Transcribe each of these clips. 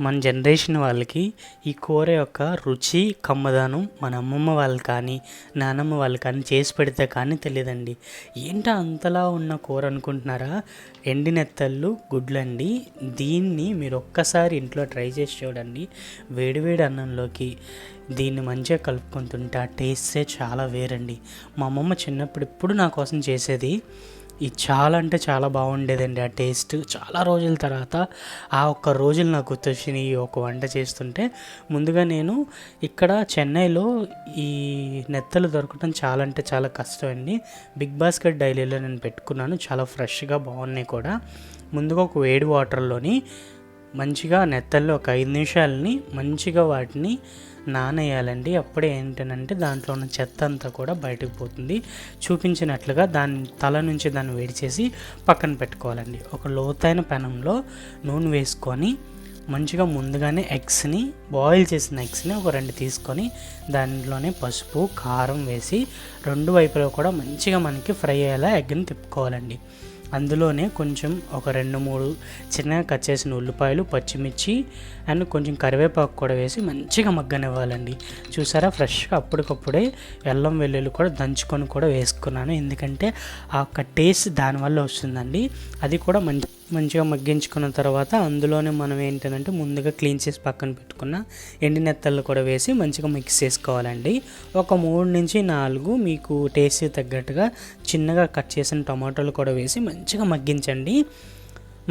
మన జనరేషన్ వాళ్ళకి ఈ కూర యొక్క రుచి కమ్మదనం మన అమ్మమ్మ వాళ్ళు కానీ నానమ్మ వాళ్ళు కానీ చేసి పెడితే కానీ తెలియదండి. ఏంటో అంతలా ఉన్న కూర అనుకుంటున్నారా? ఎండినెత్తళ్ళు గుడ్లండి. దీన్ని మీరు ఒక్కసారి ఇంట్లో ట్రై చేసి చూడండి. వేడివేడి అన్నంలోకి దీన్ని మంచిగా కలుపుకుంటుంటే ఆ టేస్టే చాలా వేరండి. మా అమ్మమ్మ చిన్నప్పుడు ఎప్పుడు నా కోసం చేసేది ఇది చాలా అంటే చాలా బాగుండేదండి ఆ టేస్ట్. చాలా రోజుల తర్వాత ఆ ఒక్క రోజులు నాకు గుర్తొచ్చిన ఈ ఒక వంట చేస్తుంటే. ముందుగా నేను ఇక్కడ చెన్నైలో ఈ నెత్తలు దొరకడం చాలా అంటే చాలా కష్టం అండి. బిగ్ బాస్కెట్ డైలీలో నేను పెట్టుకున్నాను. చాలా ఫ్రెష్గా బాగున్నాయి కూడా. ముందుగా ఒక వేడి వాటర్లోని మంచిగా నెత్తల్లో ఒక ఐదు నిమిషాలని మంచిగా వాటిని నానేయాలండి. అప్పుడే ఏంటంటే దాంట్లో ఉన్న చెత్త అంతా కూడా బయటకు పోతుంది. చూపించినట్లుగా దాని తల నుంచి దాన్ని వేడి చేసి పక్కన పెట్టుకోవాలండి. ఒక లోతైన పెనంలో నూనె వేసుకొని మంచిగా ముందుగానే ఎగ్స్ని బాయిల్ చేసిన ఎగ్స్ని ఒక రెండు తీసుకొని దాంట్లోనే పసుపు కారం వేసి రెండు వైపులో కూడా మంచిగా మనకి ఫ్రై అయ్యేలా ఎగ్ని తిప్పుకోవాలండి. అందులోనే కొంచెం ఒక రెండు మూడు చిన్నగా కట్ చేసిన ఉల్లిపాయలు పచ్చిమిర్చి అండ్ కొంచెం కరివేపాకు కూడా వేసి మంచిగా మగ్గనివ్వాలండి. చూసారా? ఫ్రెష్గా అప్పటికప్పుడే అల్లం వెల్లుల్లి కూడా దంచుకొని కూడా వేసుకున్నాను. ఎందుకంటే ఆ యొక్క టేస్ట్ దానివల్ల వస్తుందండి. అది కూడా మంచి మంచిగా మగ్గించుకున్న తర్వాత అందులోనే మనం ఏంటంటే ముందుగా క్లీన్ చేసి పక్కన పెట్టుకున్న ఎండినెత్తళ్ళు కూడా వేసి మంచిగా మిక్స్ చేసుకోవాలండి. ఒక మూడు నుంచి నాలుగు మీకు టేస్ట్ తగ్గట్టుగా చిన్నగా కట్ చేసిన టమాటాలు కూడా వేసి మంచి మంచిగా మగ్గించండి.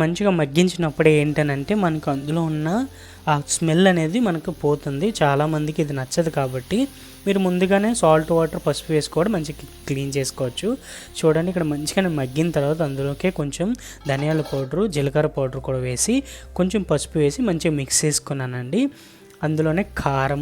మంచిగా మగ్గించినప్పుడే ఏంటనంటే మనకు అందులో ఉన్న ఆ స్మెల్ అనేది మనకు పోతుంది. చాలామందికి ఇది నచ్చదు కాబట్టి మీరు ముందుగానే సాల్ట్ వాటర్ పసుపు వేసుకోవడం మంచిగా క్లీన్ చేసుకోవచ్చు. చూడండి ఇక్కడ మంచిగా మగ్గిన తర్వాత అందులోకే కొంచెం ధనియాల పౌడరు జీలకర్ర పౌడర్ కూడా వేసి కొంచెం పసుపు వేసి మంచిగా మిక్స్ చేసుకున్నానండి. అందులోనే కారం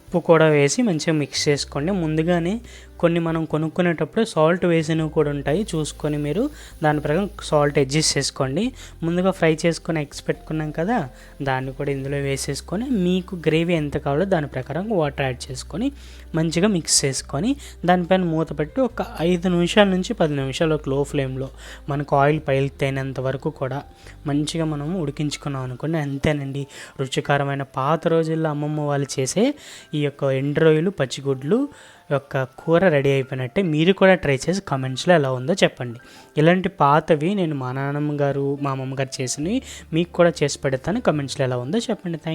ఉప్పు కూడా వేసి మంచిగా మిక్స్ చేసుకోండి. ముందుగానే కొన్ని మనం కొనుక్కునేటప్పుడు సాల్ట్ వేసినవి కూడా ఉంటాయి. చూసుకొని మీరు దాని ప్రకారం సాల్ట్ అడ్జస్ట్ చేసుకోండి. ముందుగా ఫ్రై చేసుకొని ఎగ్స్ పెట్టుకున్నాం కదా దాన్ని కూడా ఇందులో వేసేసుకొని మీకు గ్రేవీ ఎంత కావాలో దాని ప్రకారం వాటర్ యాడ్ చేసుకొని మంచిగా మిక్స్ చేసుకొని దానిపైన మూత పెట్టి ఒక ఐదు నిమిషాల నుంచి పది నిమిషాలు ఒక లో ఫ్లేమ్లో మనకు ఆయిల్ పైలితేనంత వరకు కూడా మంచిగా మనం ఉడికించుకున్నాం అనుకోండి. అంతేనండి. రుచికరమైన పాత రోజుల్లో అమ్మమ్మ వాళ్ళు చేసే ఈ యొక్క ఎండ్రోయిలు పచ్చిగుడ్లు యొక్క కూర రెడీ అయిపోయినట్టే మీరు కూడా ట్రై చేసి కామెంట్స్లో ఎలా ఉందో చెప్పండి. ఇలాంటి పాతవి నేను మా నాన్నమ్మ గారు మా అమ్మమ్మ గారు చేసినవి మీకు కూడా చేసి పెడతాను. కామెంట్స్లో ఎలా ఉందో చెప్పండి. థ్యాంక్